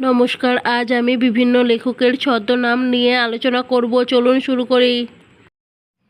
নমস্কার, আজ আমি বিভিন্ন লেখকের ছদ্মনাম নিয়ে আলোচনা করব। চলুন শুরু করি।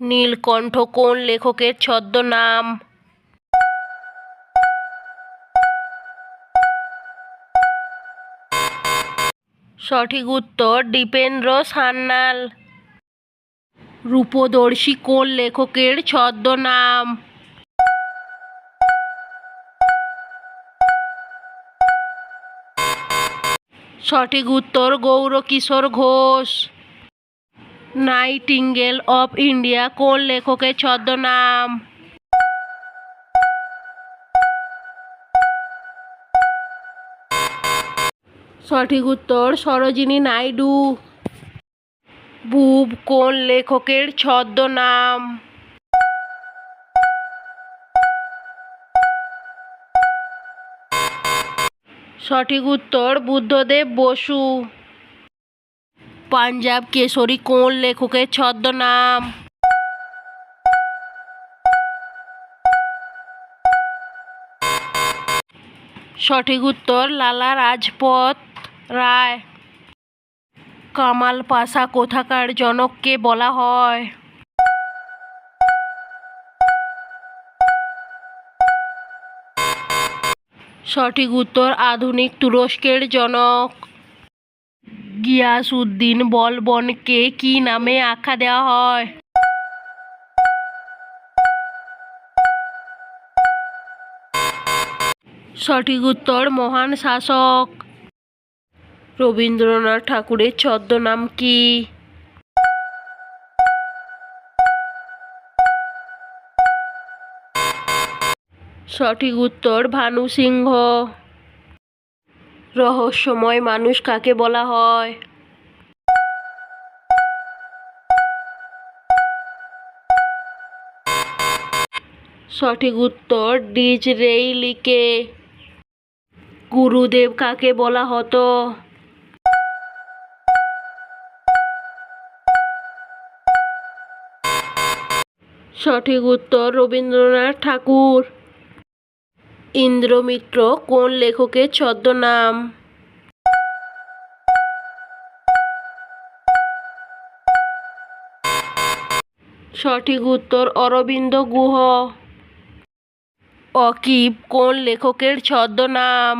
নীলকণ্ঠ কোন লেখকের ছদ্মনাম? সঠিক উত্তর, দীপেন্দ্র সান্যাল। রূপদর্শী কোন লেখকের ছদ্মনাম? সঠিক উত্তর Gourkishore Ghosh. Nightingale of India, কোন লেখকের ছদ্মনাম? সঠিক উত্তর সরোজিনী নাইডু। বুব, কোন লেখকের ছদ্মনাম? সঠিক উত্তর বুদ্ধদেব বসু। পাঞ্জাব কেশরী কোন লেখকের ছদ্মনাম? সঠিক উত্তর লালা রাজপথ রায়। কামাল পাশা কোথাকার জনককে বলা হয়? সঠিক উত্তর আধুনিক তুরস্কের জনক। গিয়াসউদ্দিন বলবনকে কি নামে আখ্যা দেওয়া হয়? সঠিক উত্তর, মহান শাসক। রবীন্দ্রনাথ ঠাকুরের ছদ্মনাম কি? সঠিক উত্তর ভানু সিংহ। রহস্যময় মানুষ কাকে বলা হয়? সঠিক উত্তর ডিজ রেইলিকে গুরুদেব কাকে বলা হতো? সঠিক উত্তর রবীন্দ্রনাথ ঠাকুর। ইন্দ্রমিত্র কোন লেখকের ছদ্মনাম? সঠিক উত্তর অরবিন্দ গুহ। অকিব, কোন লেখকের ছদ্মনাম?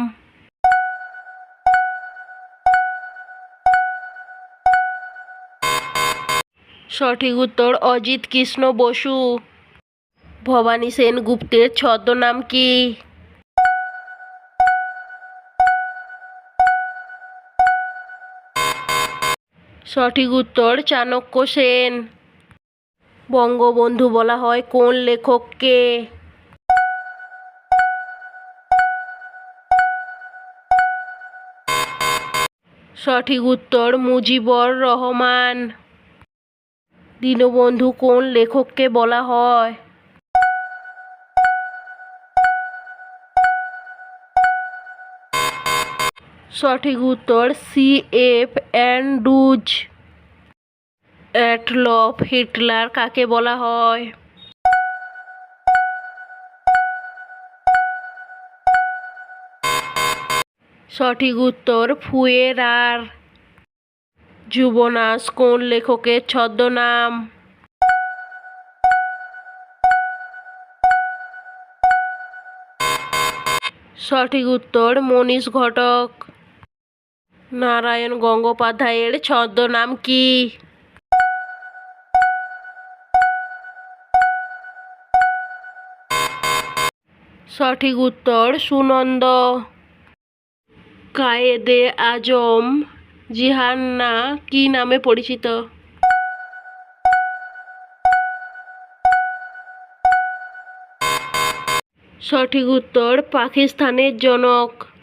সঠিক উত্তর অজিত কৃষ্ণ বসু। ভবানী সেনগুপ্তের ছদ্মনাম কি? সঠিক উত্তর চাণক্য সেন। বঙ্গবন্ধু বলা হয় কোন লেখককে? সঠিক উত্তর মুজিবর রহমান। দীনবন্ধু কোন লেখককে বলা হয়? সঠিক উত্তর C F Andrews Adolf Hitler কাকে বলা হয়? সঠিক উত্তর ফুয়েরার। যুবনাশ কোন লেখকের ছদ্মনাম? সঠিক উত্তর মনীষ ঘটক। নারায়ণ গঙ্গোপাধ্যায়ের ছদ্মনাম কি? সঠিক উত্তর সুনন্দ। কায়েদে আজম জিহান্না কি নামে পরিচিত? সঠিক উত্তর পাকিস্তানের জনক।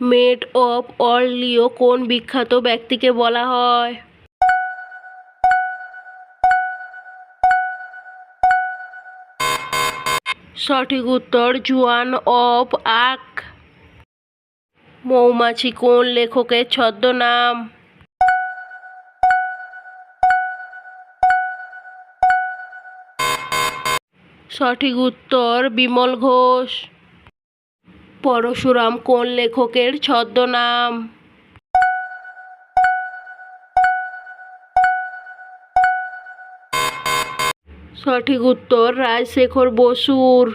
মেড অফ অল লিও কোন বিখ্যাত ব্যক্তিকে বলা হয়? সঠিক উত্তর, জুয়ান অফ আক। মৌমাছি কোন লেখকের ছদ্মনাম? সঠিক উত্তর, বিমল ঘোষ। পরশুরাম কোন লেখকের ছদ্মনাম? সঠিক উত্তর রাজশেখর বসুর।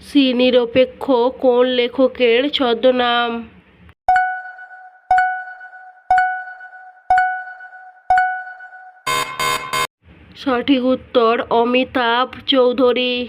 সি নিরপেক্ষ কোন লেখকের ছদ্মনাম? সঠিক উত্তর, অমিতাভ চৌধুরী।